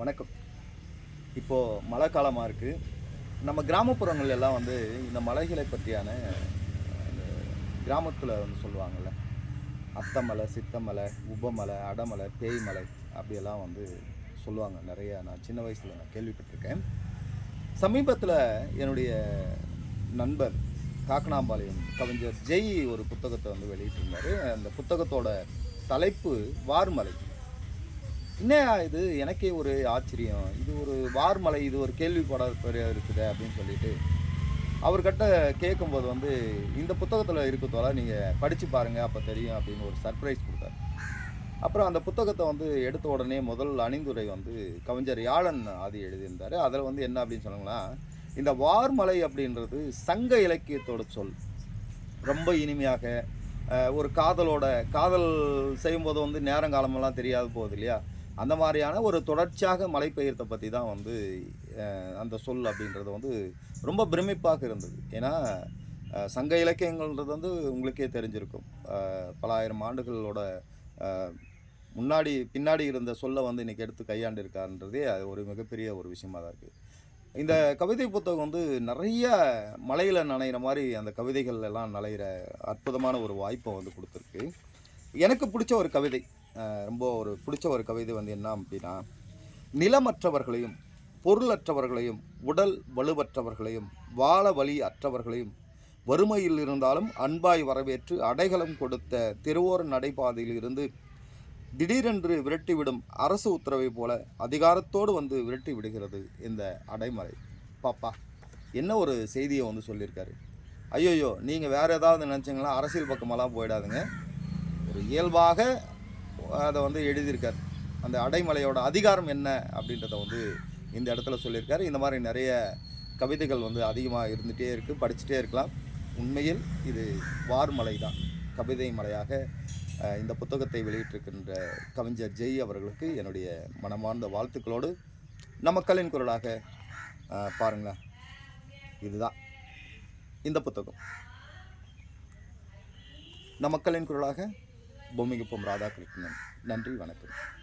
வணக்கம். இப்போது மழை காலமாக இருக்குது நம்ம கிராமப்புறங்கள் எல்லாம் வந்து இந்த மலைகளை பற்றியான அந்த கிராமத்தில் வந்து சொல்லுவாங்கள்ல அத்தமலை சித்தமலை உபமலை அடமலை பேய்மலை அப்படியெல்லாம் வந்து சொல்லுவாங்க. நிறைய நான் சின்ன வயசில் நான் கேள்விப்பட்டிருக்கேன். சமீபத்தில் என்னுடைய நண்பர் காக்கனாம்பாளையம் கவிஞர் ஜெய் ஒரு புத்தகத்தை வந்து வெளியிட்டிருந்தார். அந்த புத்தகத்தோட தலைப்பு வார்மலை. என்னையா இது? எனக்கே ஒரு ஆச்சரியம். இது ஒரு வார்மலை இது ஒரு கேள்விப்படாத பெரிய இருக்குது அப்படின்னு சொல்லிட்டு அவர்கிட்ட கேட்கும்போது வந்து இந்த புத்தகத்தில் இருக்கிறதால நீங்கள் படித்து பாருங்கள் அப்போ தெரியும் அப்படின்னு ஒரு சர்ப்ரைஸ் கொடுத்தாரு. அப்புறம் அந்த புத்தகத்தை வந்து எடுத்த உடனே முதல் அணிந்துரை வந்து கவிஞர் யாழன் ஆதி எழுதியிருந்தார். அதில் வந்து என்ன அப்படின்னு சொன்னாங்கன்னா இந்த வார்மலை அப்படின்றது சங்க இலக்கியத்தோட சொல். ரொம்ப இனிமையாக ஒரு காதலோட காதல் செய்யும்போது வந்து நேரங்காலமெல்லாம் தெரியாது போகுது இல்லையா? அந்த மாதிரியான ஒரு தொடர்ச்சியாக மழை பெய்யறதை பற்றி தான் வந்து அந்த சொல் அப்படின்றது வந்து ரொம்ப பிரமிப்பாக இருந்தது. ஏன்னா சங்க இலக்கியங்கள்ன்றது வந்து உங்களுக்கே தெரிஞ்சிருக்கும். பல ஆயிரம் ஆண்டுகளோட முன்னாடி பின்னாடி இருந்த சொல்லை வந்து இன்றைக்கி எடுத்து கையாண்டு இருக்காருன்றதே அது ஒரு மிகப்பெரிய ஒரு விஷயமாக தான் இருக்குது இந்த கவிதை புத்தகம் வந்து நிறைய மலையில் நனைகிற மாதிரி அந்த கவிதைகள் எல்லாம் நனைகிற அற்புதமான ஒரு வாய்ப்பை வந்து கொடுத்துருக்கு. எனக்கு பிடிச்ச ஒரு கவிதை. ரொம்ப ஒரு பிடிச்ச ஒரு கவிதை வந்து என்ன அப்படின்னா நிலமற்றவர்களையும் பொருளற்றவர்களையும் உடல் வலுவற்றவர்களையும் வாழ வழி அற்றவர்களையும் வறுமையில் இருந்தாலும் அன்பாய் வரவேற்று அடைகலம் கொடுத்த திருவோர நடைபாதையில் இருந்து திடீரென்று விரட்டிவிடும் அரசு உத்தரவை போல அதிகாரத்தோடு வந்து விரட்டி விடுகிறது இந்த அடைமறை. பாப்பா என்ன ஒரு செய்தியை வந்து சொல்லியிருக்காரு? ஐயோயோ நீங்கள் வேறு ஏதாவது நினச்சிங்களா அரசியல் பக்கமெல்லாம் போயிடாதுங்க. ஒரு இயல்பாக அதை வந்து எழுதியிருக்கார். அந்த அடைமலையோட அதிகாரம் என்ன அப்படின்றத வந்து இந்த இடத்துல சொல்லியிருக்காரு. இந்த மாதிரி நிறைய கவிதைகள் வந்து அதிகமாக இருந்துகிட்டே இருக்குது படிச்சுட்டே இருக்கலாம். உண்மையில் இது வார்மலை தான். கவிதை மலையாக இந்த புத்தகத்தை வெளியிட்டிருக்கின்ற கவிஞர் ஜெய் அவர்களுக்கு என்னுடைய மனமார்ந்த வாழ்த்துக்களோடு நமக்களின் குரலாக பாருங்களேன். இதுதான் இந்த புத்தகம். நமக்களின் குரலாக பொம்மிகுப்பம் ராதாகிருஷ்ணன். நன்றி வணக்கம்.